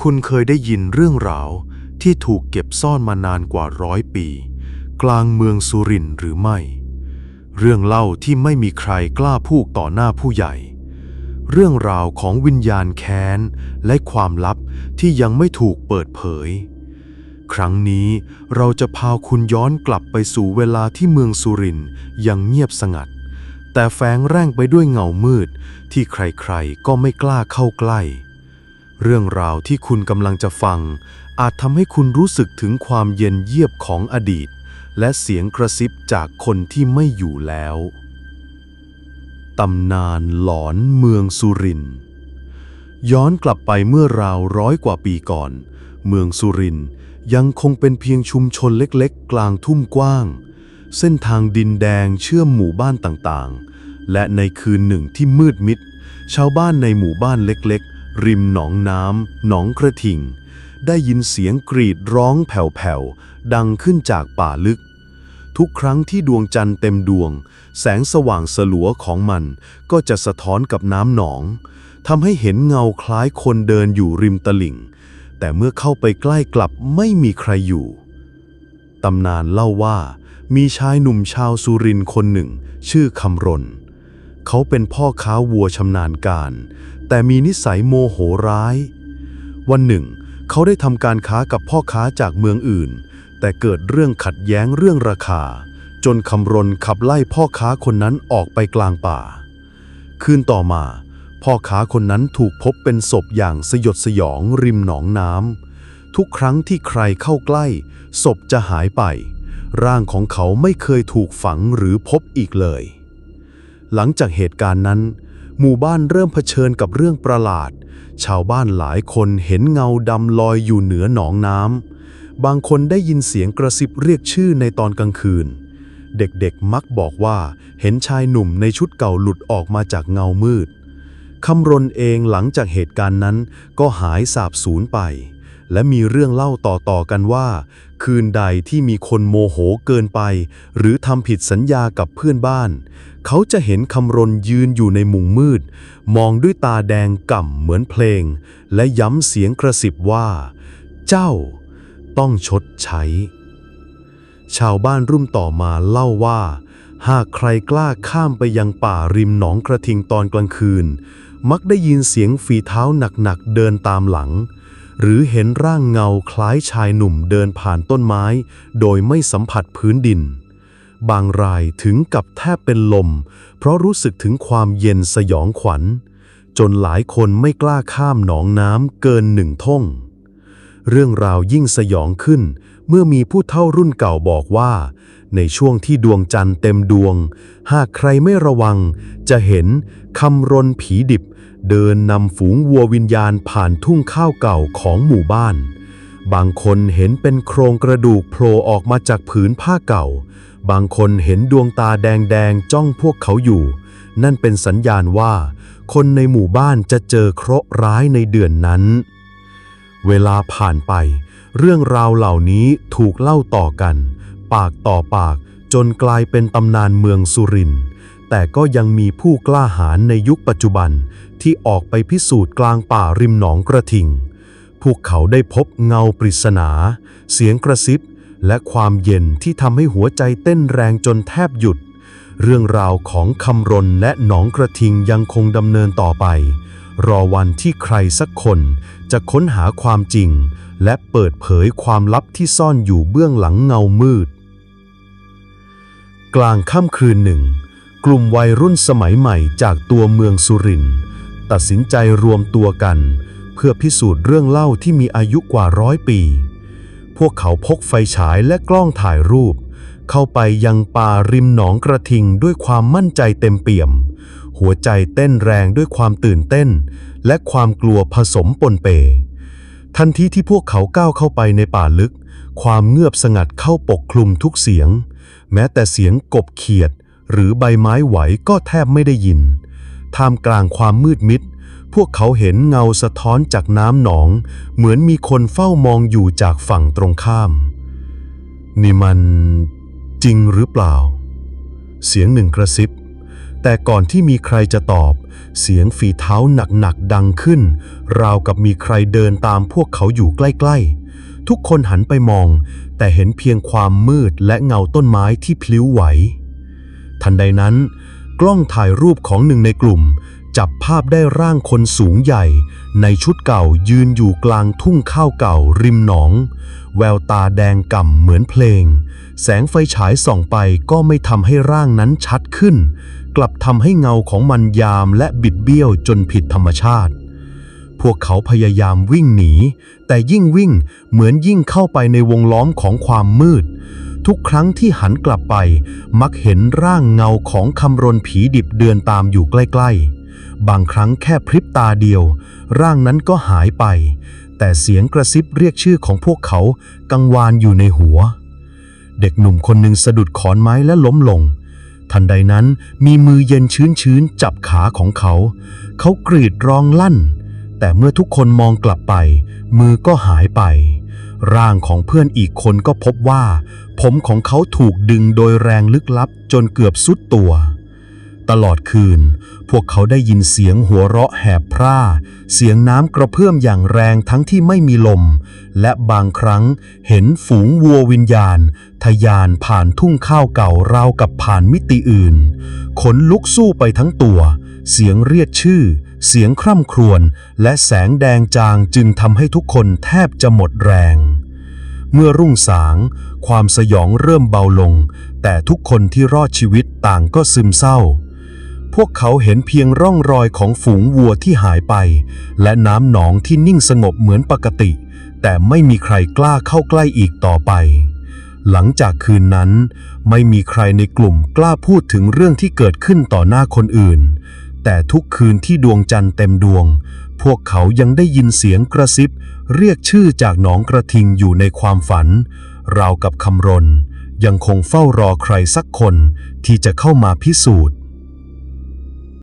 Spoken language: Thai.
คุณเคยได้ยินเรื่องราวที่ถูกเก็บซ่อนมานานกว่าร้อยปี กลางเมืองสุรินหรือไม่ เรื่องเล่าที่ไม่มีใครกล้าพูดต่อหน้าผู้ใหญ่ เรื่องราวของวิญญาณแค้น และความลับที่ยังไม่ถูกเปิดเผย ครั้งนี้เราจะพาคุณย้อนกลับไปสู่เวลาที่เมืองสุรินยังเงียบสงัด แต่แฝงแร่งไปด้วยเงามืดที่ใครๆก็ไม่กล้าเข้าใกล้ เรื่องราวที่คุณกำลังจะฟัง อาจทำให้คุณรู้สึกถึงความเย็นเยียบของอดีต และเสียงกระซิบจากคนที่ไม่อยู่แล้ว ตำนานหลอนเมืองสุรินย้อนกลับไปเมื่อราวร้อยกว่าปีก่อน เมืองสุรินยังคงเป็นเพียงชุมชนเล็กๆ กลางทุ่งกว้าง เส้นทางดินแดงเชื่อมหมู่บ้านต่างๆ และในคืนหนึ่งที่มืดมิด ชาวบ้านในหมู่บ้านเล็กๆ ริมหนองน้ำหนองกระทิง ได้ยินเสียงกรีดร้องแผ่วๆ ดังขึ้นจากป่าลึก ทุกครั้งที่ดวงจันทร์เต็มดวง แสงสว่างสลัวของมันก็จะสะท้อนกับน้ำหนองทำให้เห็นเงาคล้ายคนเดินอยู่ริมตลิ่ง แต่เมื่อเข้าไปใกล้กลับไม่มีใครอยู่ตำนานเล่าว่ามีชายหนุ่มชาวสุรินคนหนึ่ง ชื่อคำรณเขาเป็นพ่อค้าวัวชำนาญการ แต่มีนิสัยโมโหร้าย วันหนึ่ง เขาได้ทำการค้ากับพ่อค้าจากเมืองอื่น แต่เกิดเรื่องขัดแย้งเรื่องราคา จนคำรณขับไล่พ่อค้าคนนั้นออกไปกลางป่า คืนต่อมา พ่อค้าคนนั้นถูกพบเป็นศพอย่างสยดสยองริมหนองน้ำทุกครั้งที่ใครเข้าใกล้ ศพจะหายไป ร่างของเขาไม่เคยถูกฝังหรือพบอีกเลย หลังจากเหตุการณ์นั้น หมู่บ้านเริ่มเผชิญกับเรื่องประหลาด ชาวบ้านหลายคนเห็นเงาดำลอยอยู่เหนือหนองน้ำ บางคนได้ยินเสียงกระซิบเรียกชื่อในตอนกลางคืน เด็กๆมักบอกว่าเห็นชายหนุ่มในชุดเก่าหลุดออกมาจากเงามืด คำรนเองหลังจากเหตุการณ์นั้นก็หายสาบสูญไป และมีเรื่องเล่าต่อๆกันว่า คืนใดที่มีคนโมโหเกินไป หรือทำผิดสัญญากับเพื่อนบ้าน เขาจะเห็นคำรณยืนอยู่ในมุงมืด มองด้วยตาแดงก่ำเหมือนเพลง และย้ำเสียงกระสิบว่า เจ้า ต้องชดใช้ ชาวบ้านรุ่มต่อมาเล่าว่า หากใครกล้าข้ามไปยังป่าริมหนองกระทิงตอนกลางคืน มักได้ยินเสียงฝีเท้าหนักๆเดินตามหลัง หรือเห็นร่างเงาคล้ายชายหนุ่มเดินผ่านต้นไม้ โดยไม่สัมผัสพื้นดิน บางรายถึงกับแทบเป็นลม เพราะรู้สึกถึงความเย็นสยองขวัญ จนหลายคนไม่กล้าข้ามหนองน้ำเกินหนึ่งท่ง เรื่องราวยิ่งสยองขึ้น เมื่อมีผู้เฒ่ารุ่นเก่าบอกว่า ในช่วงที่ดวงจันทร์เต็มดวง หากใครไม่ระวัง จะเห็นคำรนผีดิบ เดินนำฝูงวัววิญญาณผ่านทุ่งข้าวเก่าของหมู่บ้าน บางคนเห็นเป็นโครงกระดูกโผล่ออกมาจากผืนผ้าเก่า บางคนเห็นดวงตาแดงๆจ้องพวกเขาอยู่ นั่นเป็นสัญญาณว่า คนในหมู่บ้านจะเจอเคราะห์ร้ายในเดือนนั้น เวลาผ่านไป เรื่องราวเหล่านี้ถูกเล่าต่อกัน ปากต่อปากจนกลายเป็นตำนานเมืองสุรินทร์แต่ก็ยังมีผู้กล้าหาญในยุคปัจจุบันที่ออกไปพิสูจน์กลางป่าริมหนองกระทิง พวกเขาได้พบเงาปริศนา เสียงกระซิบ และความเย็นที่ทำให้หัวใจเต้นแรงจนแทบหยุด เรื่องราวของคำรนและหนองกระทิงยังคงดำเนินต่อไป รอวันที่ใครสักคนจะค้นหาความจริง และเปิดเผยความลับที่ซ่อนอยู่เบื้องหลังเงามืด กลางค่ำคืนหนึ่ง กลุ่มวัยรุ่นสมัยใหม่จากตัวเมืองสุรินทร์ตัดสินใจรวมตัวกัน เพื่อพิสูจน์เรื่องเล่าที่มีอายุกว่าร้อยปี พวกเขาพกไฟฉายและกล้องถ่ายรูป เข้าไปยังป่าริมหนองกระทิงด้วยความมั่นใจเต็มเปี่ยม หัวใจเต้นแรงด้วยความตื่นเต้น และความกลัวผสมปนเป ทันทีที่พวกเขาก้าวเข้าไปในป่าลึก ความเงือบสงัดเข้าปกคลุมทุกเสียง แม้แต่เสียงกบเขียด หรือใบไม้ไหวก็แทบไม่ได้ยิน ท่ามกลางความมืดมิด พวกเขาเห็นเงาสะท้อนจากน้ำหนอง เหมือนมีคนเฝ้ามองอยู่จากฝั่งตรงข้าม นี่มันจริงหรือเปล่า เสียงหนึ่งกระซิบ แต่ก่อนที่มีใครจะตอบ เสียงฝีเท้าหนักๆดังขึ้น ราวกับมีใครเดินตามพวกเขาอยู่ใกล้ๆ ทุกคนหันไปมอง แต่เห็นเพียงความมืดและเงาต้นไม้ที่พลิ้วไหว ทันใดนั้น กล้องถ่ายรูปของหนึ่งในกลุ่ม จับภาพได้ร่างคนสูงใหญ่ ในชุดเก่ายืนอยู่กลางทุ่งข้าวเก่าริมหนอง แววตาแดงก่ำเหมือนเพลง แสงไฟฉายส่องไปก็ไม่ทำให้ร่างนั้นชัดขึ้น กลับทำให้เงาของมันยามและบิดเบี้ยวจนผิดธรรมชาติ พวกเขาพยายามวิ่งหนี แต่ยิ่งวิ่งเหมือนยิ่งเข้าไปในวงล้อมของความมืด ทุกครั้งที่หันกลับไป มักเห็นร่างเงาของคำรนผีดิบเดินตามอยู่ใกล้ ๆ บางครั้งแค่พริบตาเดียว ร่างนั้นก็หายไป แต่เสียงกระซิบเรียกชื่อของพวกเขากังวานอยู่ในหัว เด็กหนุ่มคนหนึ่งสะดุดขอนไม้และล้มลงทันใดนั้นมีมือเย็นชื้นๆ จับขาของเขา เขากรีดร้องลั่น แต่เมื่อทุกคนมองกลับไป มือก็หายไป ร่างของเพื่อนอีกคนก็พบว่า ผมของเขาถูกดึงโดยแรงลึกลับจนเกือบสุดตัว ตลอดคืน พวกเขาได้ยินเสียงหัวเราะแหบพร่า เสียงน้ำกระเพื่อมอย่างแรงทั้งที่ไม่มีลม และบางครั้งเห็นฝูงวัววิญญาณทะยานผ่านทุ่งข้าวเก่าราวกับผ่านมิติอื่น ขนลุกสู้ไปทั้งตัว เสียงเรียกชื่อ เสียงคร่ำครวญและแสงแดงจางจึงทำให้ทุกคนแทบจะหมดแรง เมื่อรุ่งสาง ความสยองเริ่มเบาลง แต่ทุกคนที่รอดชีวิตต่างก็ซึมเศร้า พวกเขาเห็นเพียงร่องรอยของฝูงวัวที่หายไป และน้ำหนองที่นิ่งสงบเหมือนปกติ แต่ไม่มีใครกล้าเข้าใกล้อีกต่อไปหลังจากคืนนั้น ไม่มีใครในกลุ่มกล้าพูดถึงเรื่องที่เกิดขึ้นต่อหน้าคนอื่น แต่ทุกคืนที่ดวงจันทร์เต็มดวง พวกเขายังได้ยินเสียงกระซิบ เรียกชื่อจากหนองกระทิงอยู่ในความฝัน ราวกับคำรน ยังคงเฝ้ารอใครสักคนที่จะเข้ามาพิสูจน์